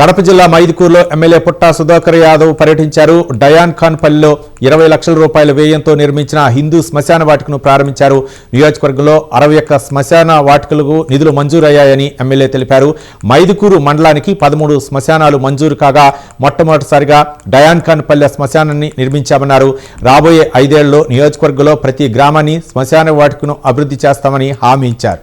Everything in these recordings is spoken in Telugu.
కడప జిల్లా మైదుకూరులో ఎమ్మెల్యే పుట్టా సుధాకర్ యాదవ్ పర్యటించారు. డయాన్ ఖాన్ పల్లిలో ఇరవై లక్షల రూపాయల వ్యయంతో నిర్మించిన హిందూ శ్మశాన వాటికను ప్రారంభించారు. నియోజకవర్గంలో అరవై ఒక్క శ్మశాన వాటికలకు నిధులు మంజూరయ్యాయని ఎమ్మెల్యే తెలిపారు. మైదుకూరు మండలానికి పదమూడు శ్మశానాలు మంజూరు కాగా మొట్టమొదటిసారిగా డయాన్ ఖాన్ పల్లె శ్మశానాన్ని నిర్మించామన్నారు. రాబోయే ఐదేళ్ళలో నియోజకవర్గంలో ప్రతి గ్రామాన్ని శ్మశాన వాటికను అభివృద్ధి చేస్తామని హామీ ఇచ్చారు.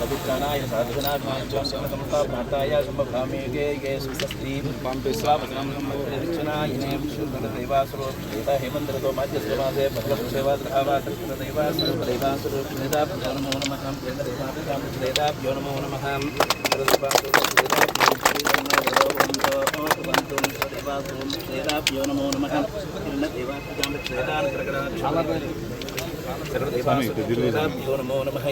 पवित्राणाय साधुजनात्माञ्चमता भ्राताय शुम्भभामे गे गे सुस्त्रीं स्वापनाय देवासुरोता हेमन्तरतो माध्यस्वमादे भगवत्सेवासुरदेवासुरदेवासुरदेवासुरनमो नमः नमो नमः నమః దేవాభ్యో నమో నమః దేవాభ్యో నమో నమః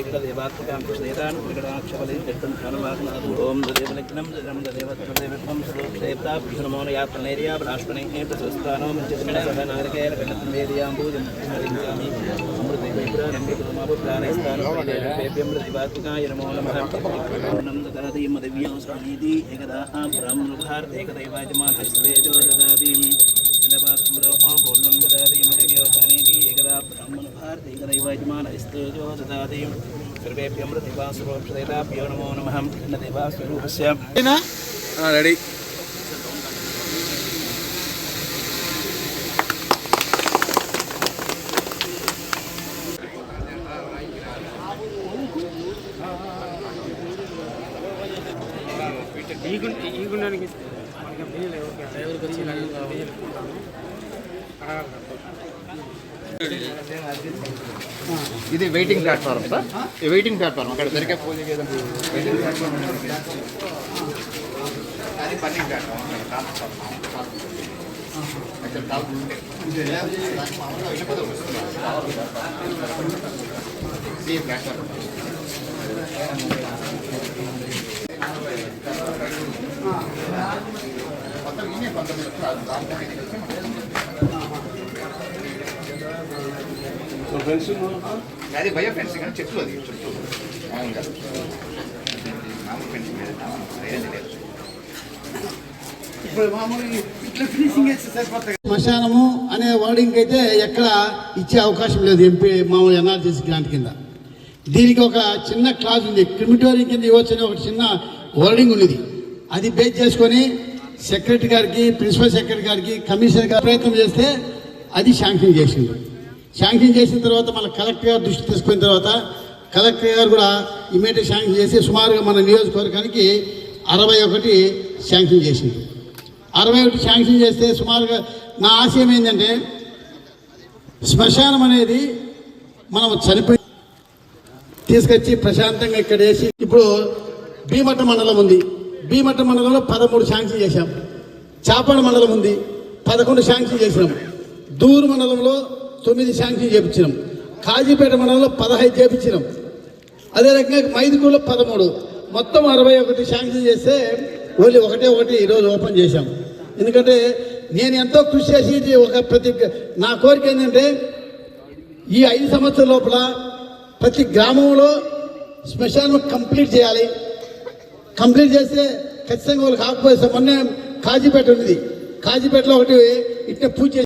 ఓం దేవలగ్నం జనం దేవత్మదేవత్వం శ్రేప్తాభ్యో నమో యాత్మనేర్యా బ్రాష్మణే ప్రశస్తానో మంచిత సహ నారికేల కన్నతం వేదియాంబూజం హరించామి అమృతేభ్యమృతివాత్మకాయ నమో నమః నం దదాతి మదవ్యాం స్వామీతి ఏకదా బ్రాహ్మణభారత ఏకదైవాజమాన్ హస్తేజో దదాతి పూర్ణం దదాతి మదవ్యాం స్వామీతి ఏకదా నమః దేవాస్వరూపస్య రెడీ ఇది వెయిటింగ్ ప్లాట్ఫామ్ సార్ ఈ వెయిటింగ్ ప్లాట్ఫామ్ అక్కడ దొరికే పూజ వెయిటింగ్ అది అక్కడ టాప్ ఉంటే. దానికి మామూలుగా వెళ్ళిపోతాం. ఈ ప్లాట్ఫామ్ మొత్తం ఇన్ని పంతొమ్మిది లక్షలు దాంట్లో అది భయ ఫ్రెండ్స్ కానీ చెట్లు అది చుట్టూ. మామూలుగా. మామూలు ఫెన్సింగ్ లేదు వేరేది లేదు. శ్మశానము అనే వర్డింగ్ అయితే ఎక్కడ ఇచ్చే అవకాశం లేదు ఎంపీ మామూలు ఎన్ఆర్టీసీ గ్రాంట్ కింద. దీనికి ఒక చిన్న క్లాజ్ ఉంది క్రిమిటోరియం కింద ఇవ్వచ్చని ఒక చిన్న వర్డింగ్ ఉంది అది బేస్ చేసుకొని సెక్రటరీ గారికి ప్రిన్సిపల్ సెక్రటరీ గారికి కమిషనర్ గారు ప్రయత్నం చేస్తే అది శాంక్షన్ చేసింది శాంక్షన్ చేసిన తర్వాత మన కలెక్టర్ గారు దృష్టి తీసుకున్న తర్వాత కలెక్టర్ గారు కూడా ఇమీడియట్ శాంక్షన్ చేసి సుమారుగా మన నియోజకవర్గానికి అరవై ఒకటి శాంక్షన్ చేసింది అరవై ఒకటి శాంక్షన్ చేస్తే సుమారుగా నా ఆశయం ఏంటంటే శ్మశానం అనేది మనం చనిపోయి తీసుకొచ్చి ప్రశాంతంగా ఇక్కడ వేసి ఇప్పుడు భీమట్ట మండలం ఉంది. భీమట్ట మండలంలో పదమూడు శాంక్షన్ చేశాం. చాపడ మండలం ఉంది పదకొండు శాంక్షన్ చేసినాం. దూరు మండలంలో తొమ్మిది శాంక్షన్ చేపించినాం. కాజీపేట మండలంలో పదహైదు చేపించినాం. అదే రకంగా మైదుకూరులో పదమూడు. మొత్తం అరవై ఒకటి శాంక్షన్ చేస్తే ఓన్లీ ఒకటే ఒకటి ఈరోజు ఓపెన్ చేశాం. ఎందుకంటే నేను ఎంతో కృషి చేసి ఒక ప్రతి నా కోరిక ఏంటంటే ఈ ఐదు సంవత్సరాల లోపల ప్రతి గ్రామంలో శ్మశానం కంప్లీట్ చేయాలి. కంప్లీట్ చేస్తే ఖచ్చితంగా వాళ్ళు కాకపోతే మొన్నే కాజీపేట ఉంది కాజీపేటలో ఒకటి ఇట్లా పూజ చేసి